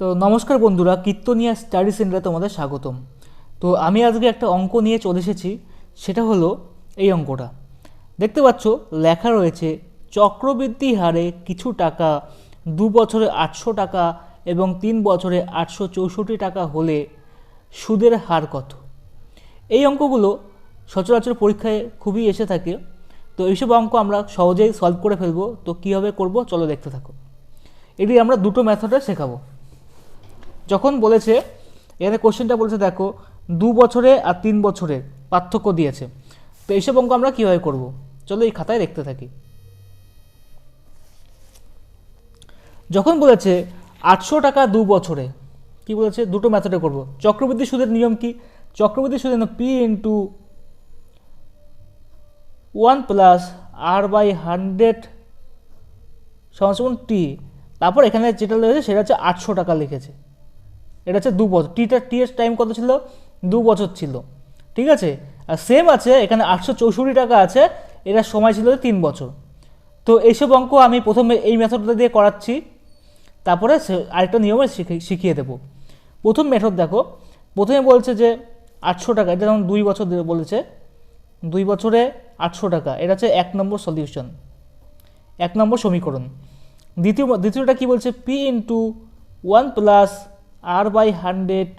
তো নমস্কার বন্ধুরা, কীর্তনিয়া স্টাডি সেন্টারে তোমাদের স্বাগতম। তো আমি আজকে একটা অঙ্ক নিয়ে চলে এসেছি, সেটা হলো এই অঙ্কটা। দেখতে পাচ্ছ, লেখা রয়েছে, চক্রবৃদ্ধি হারে কিছু টাকা, দু বছরে আটশো টাকা এবং তিন বছরে আটশো চৌষট্টি টাকা হলে সুদের হার কত? এই অঙ্কগুলো সচরাচর পরীক্ষায় খুবই এসে থাকে। তো এইসব অঙ্ক আমরা সহজেই সলভ করে ফেলব। তো কীভাবে করব, চলো দেখতে থাকো। এটি আমরা দুটো মেথডে শেখাবো। যখন বলেছে, এখানে কোশ্চেনটা বলেছে, দেখো, দু বছরে আর তিন বছরে পার্থক্য দিয়েছে। তো এইসব অঙ্ক আমরা কীভাবে করব? চলো এই খাতায় দেখতে থাকি। যখন বলেছে, আটশো টাকা দু বছরে, কি বলেছে? দুটো মেথডে করব। চক্রবৃদ্ধি সুদের নিয়ম কি? চক্রবৃদ্ধি সুদের P into one plus R by hundred সমান টি তারপর এখানে যেটা লিখেছে সেটা হচ্ছে আটশো টাকা লিখেছে। এটা হচ্ছে দু বছর টিটা টি টাইম কত ছিল? দু বছর ছিল। ঠিক আছে? আর সেম আছে, এখানে আটশো চৌষট্টি টাকা আছে, এটার সময় ছিল তিন বছর। তো এইসব অঙ্ক আমি প্রথমে এই মেথডটা দিয়ে করাচ্ছি। তারপরে আরেকটা নিয়মে শিখে- শিখিয়ে দেবো। প্রথম মেথড দেখো, প্রথমে বলছে যে আটশো টাকা, এটা যেমন দুই বছর বলেছে, দুই বছরে আটশো টাকা, এটা হচ্ছে এক নম্বর সলিউশন এক নম্বর সমীকরণ। দ্বিতীয় দ্বিতীয়টা কি বলছে? P into one plus R by hundred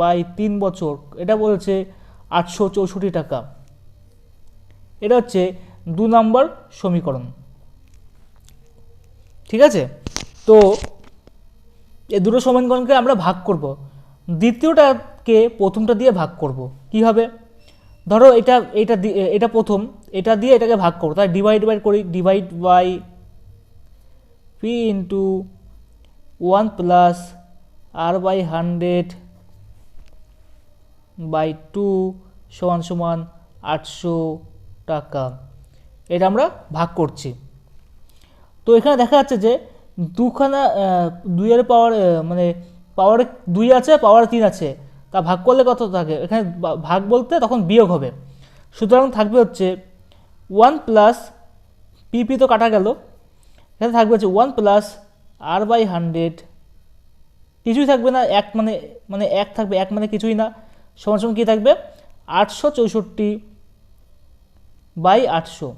by তিন বছর, এটা বলছে আটশো চৌষট্টি টাকা। এটা হচ্ছে দু নম্বর সমীকরণ। ঠিক আছে? তো এই দুটো সমীকরণকে আমরা ভাগ করব। দ্বিতীয়টাকে প্রথমটা দিয়ে ভাগ করব। কি হবে? ধরো এটা এটা এটা প্রথম, এটা দিয়ে এটাকে ভাগ করব তাই ডিভাইড বাই করি divide by P into one plus R by hundred by two সমান সমান আটশো টাকা। এটা আমরা ভাগ করছি। তো এখানে দেখা যাচ্ছে যে দুখানা দুইয়ের পাওয়ার মানে পাওয়ারে দুই আছে পাওয়ার তিন আছে। তা ভাগ করলে কত থাকে? এখানে ভাগ বলতে তখন বিয়োগ হবে। সুতরাং থাকবে হচ্ছে ওয়ান প্লাস পিপি তো কাটা গেল। এখানে থাকবে হচ্ছে one plus R by hundred কিছুই থাকবে না, এক মানে মানে এক থাকবে, এক মানে কিছুই না। সমান সমান কী থাকবে? আটশো চৌষট্টি বাই আটশো।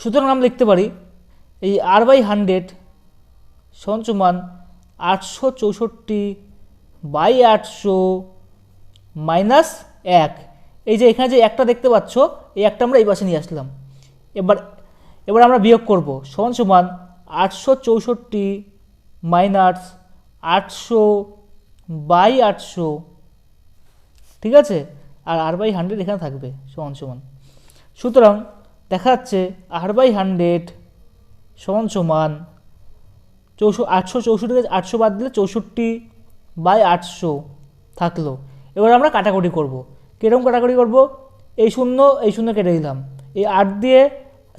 সুতরাং আমরা লিখতে পারি, এই আর বাই হান্ড্রেড সমান সমান আটশো চৌষট্টি বাই আটশো মাইনাস এক। এই যে এখানে যে একটা দেখতে পাচ্ছ, এই একটা আমরা এই পাশে নিয়ে আসলাম। এবার এবার আমরা বিয়োগ করব। সমান সমান আটশো চৌষট্টি মাইনাস আটশো বাই আটশো, ঠিক আছে? আর আর বাই হান্ড্রেড এখানে থাকবে, সমান সমান। সুতরাং দেখা যাচ্ছে আর বাই হান্ড্রেড সমান সমান চৌষো আটশো চৌষট্টি থেকে আটশো বাদ দিলে চৌষট্টি বাই আটশো থাকল। এবার আমরা কাটাকুটি করব। কীরকম কাটাকুটি করব? এই শূন্য এই শূন্য কেটে দিলাম। এই আট দিয়ে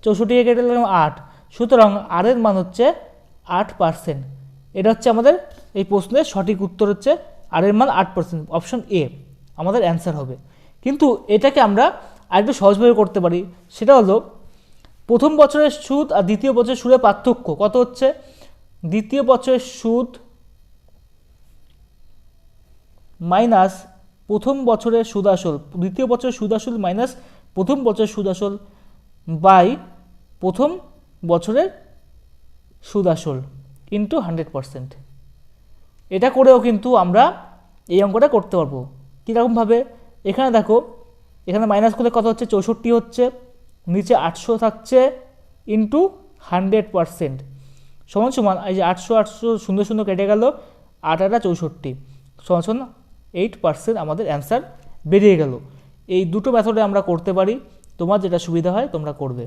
চৌষট্টিকে কেটে দিলাম আট। সুতরাং আরের মান হচ্ছে আট পার্সেন্ট এটা হচ্ছে আমাদের এই প্রশ্নের সঠিক উত্তর হচ্ছে আরের মান আট পার্সেন্ট অপশন এ আমাদের অ্যান্সার হবে। কিন্তু এটাকে আমরা আরেকটু সহজভাবে করতে পারি, সেটা হলো প্রথম বছরের সুদ আর দ্বিতীয় বছরের সুদের পার্থক্য কত হচ্ছে? দ্বিতীয় বছরের সুদ মাইনাস প্রথম বছরের সুদ আসল, দ্বিতীয় বছরের সুদ আসল মাইনাস প্রথম বছরের সুদ আসল বাই প্রথম বছরের সুদ আসল ইন্টু হান্ড্রেড পারসেন্ট এটা করেও কিন্তু আমরা এই অঙ্কটা করতে পারব। কীরকমভাবে? এখানে দেখো, এখানে মাইনাস করলে কত হচ্ছে? চৌষট্টি হচ্ছে, নিচে আটশো থাকছে ইন্টু হান্ড্রেড পারসেন্ট সমান সমান, এই যে আটশো আটশো সুন্দর সুন্দর কেটে গেল আট আটা চৌষট্টি। সমান সমান এইট পার্সেন্ট আমাদের অ্যান্সার বেরিয়ে গেল। এই দুটো মেথডে আমরা করতে পারি। তোমার যেটা সুবিধা হয়, তোমরা করবে।